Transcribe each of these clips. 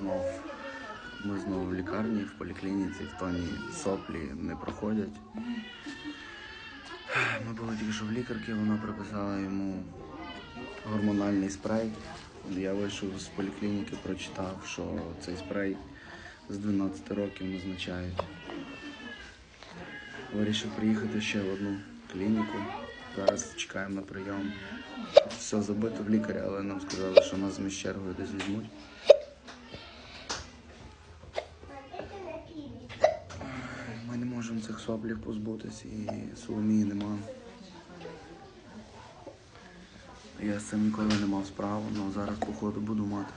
знов. Ми знову в лікарні, в поліклініці, в тоні соплі не проходять. Ми були тільки що в лікарки, вона приписала йому гормональний спрей. Я вийшов з поліклініки, прочитав, що цей спрей з 12 років назначають. Вирішив приїхати ще в одну клініку. Зараз чекаємо на прийом. Все забито в лікаря, але нам сказали, що нас з чергою десь візьмуть. Ми не можемо цих соплів позбутись і Соломії нема. Я з цим ніколи не мав справу, але зараз походу буду мати.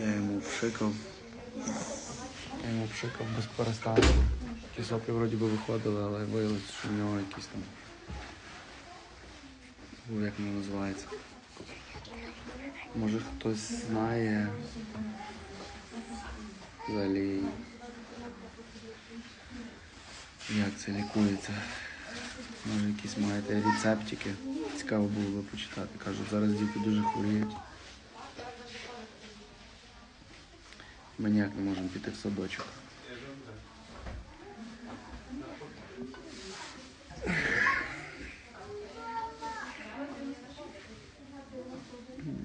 Я йому пшикав. Я йому пшикав без перестанку. Ті соплі вроді би виходили, але виявилося, що в нього якісь там. Ну, як воно називається? Може хтось знає взагалі як це лікується. Може якісь маєте рецептики. Цікаво було почитати. Кажуть, зараз діти дуже хворіють. Ми ніяк не можемо піти в садочок.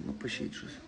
Напишіть щось.